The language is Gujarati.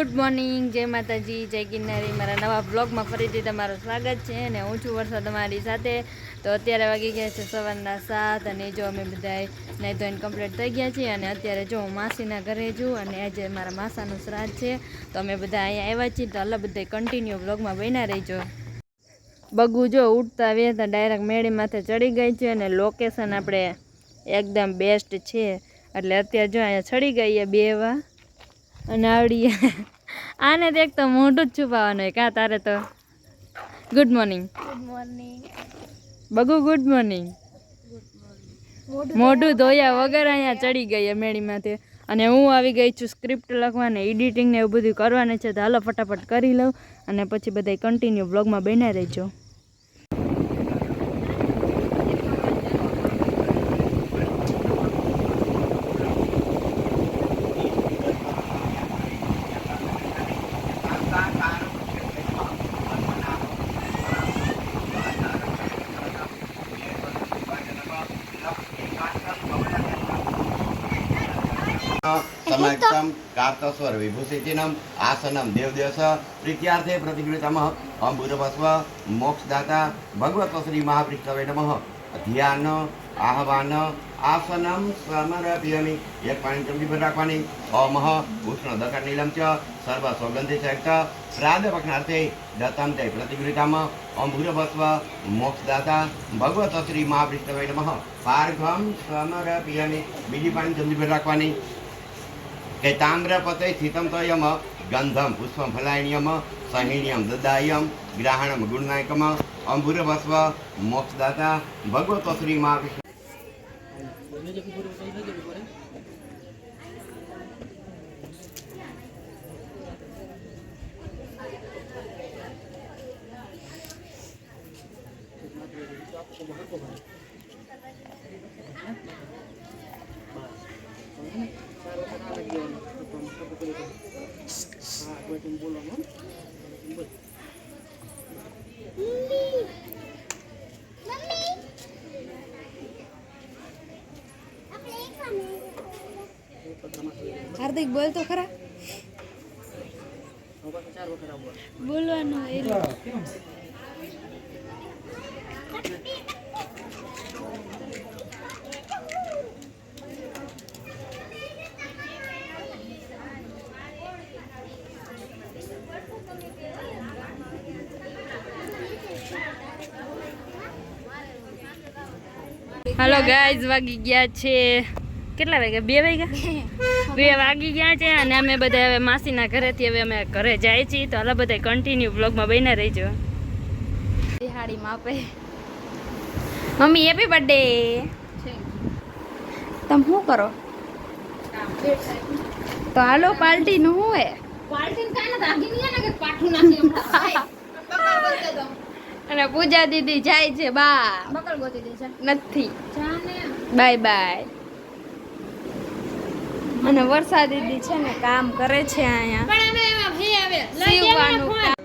ગુડ મોર્નિંગ જય માતાજી, જય ગિરનારી મારા નવા બ્લોગમાં ફરીથી તમારું સ્વાગત છે અને હું છું વર્ષા તમારી સાથે. તો અત્યારે વાગી ગયા છે સવારના સાત અને જો અમે બધાય નહીં તો એને કમ્પ્લીટ થઈ ગયા છીએ અને અત્યારે જો હું માસીના ઘરે છું અને આજે મારા માસાનું શ્રાદ્ધ છે, તો અમે બધા અહીંયા આવ્યા છીએ. તો અલગ બધા કન્ટિન્યુ બ્લોગમાં બન્યા રહીજો. બગુ જો ઉઠતા વેતા ડાયરેક્ટ મેળી માથે ચડી ગઈ છે અને લોકેશન આપણે એકદમ બેસ્ટ છે. એટલે અત્યારે જો અહીંયા ચડી ગઈએ બે આવડી આને તો એક તો મોઢું જ છુપાવવાનું હોય કાં તારે તો. ગુડ મોર્નિંગ ગુડ મોર્નિંગ બગુ ગુડ મોર્નિંગ મોઢું ધોયા વગર અહીંયા ચડી ગઈ મેળીમાંથી અને હું આવી ગઈ છું સ્ક્રિપ્ટ લખવાને એડિટિંગ ને એવું બધું કરવાનું છે તો હાલો ફટાફટ કરી લઉં. અને પછી બધા કન્ટિન્યુ બ્લોગમાં બન્યા રહેજો. સમયક્તમ કાર્તસ્વર વિભૂષિતિનમ આસનમ દેવદેવસ પ્રીત્યાર્થે પ્રતિગૃતમ અમૃતભસ્વ મોક્ષદાતા ભગવત શ્રી મહાપૃષ્ઠવે નમઃ. ધ્યાન આહવાન આસનમ સમરભિયમી એક પાણી ચમચી ભર રાખવાની. અમહ ઉષ્ણ દકાર નીલમ ચ સર્વ સોગંધિ સહિત શ્રાદ્ધ પક્ષાર્થે દત્તમ તે પ્રતિગૃહિતામ અંભુરભસ્વ મોક્ષદાતા ભગવત શ્રી મહાપૃષ્ઠવે નમઃ. પાર્ઘમ સમરભિયમી બીજી પાણી ચમચી ભર રાખવાની. કે તામ્રપતે સ્થિતમ તો યમ ગંધમ પુષ્પમ ફલાયણ્યમ સહિણ્યમ દદાયમ ગ્રાહણમ ગુણનાયકમ અંબુરભસ્વ મોક્ષદાતા ભગવતો શ્રી મહાવિષ્ણુ હાર્દિક બોલ તો ખરા. બોલવાનું એ હાલો ગાઈઝ વાગી ગયા છે. કેટલા વાગ્યા? બે વાગ્યા? બે. વાગી ગયા છે અને અમે બધા હવે માસીના ઘરેથી હવે અમે ઘરે જાય છીએ. તો હાલો બધા કન્ટિન્યુ બ્લોગમાં બહીને રહીજો. દિહાડી માપે મમ્મી હેપી બર્થડે તમે શું કરો? તો હાલો પાર્ટી નું શું હે અને પૂજા દીદી જાય છે બા. નથી. Bye bye. અને વર્ષા દીદી છે ને કામ કરે છે અહીંયા. સીવવાનું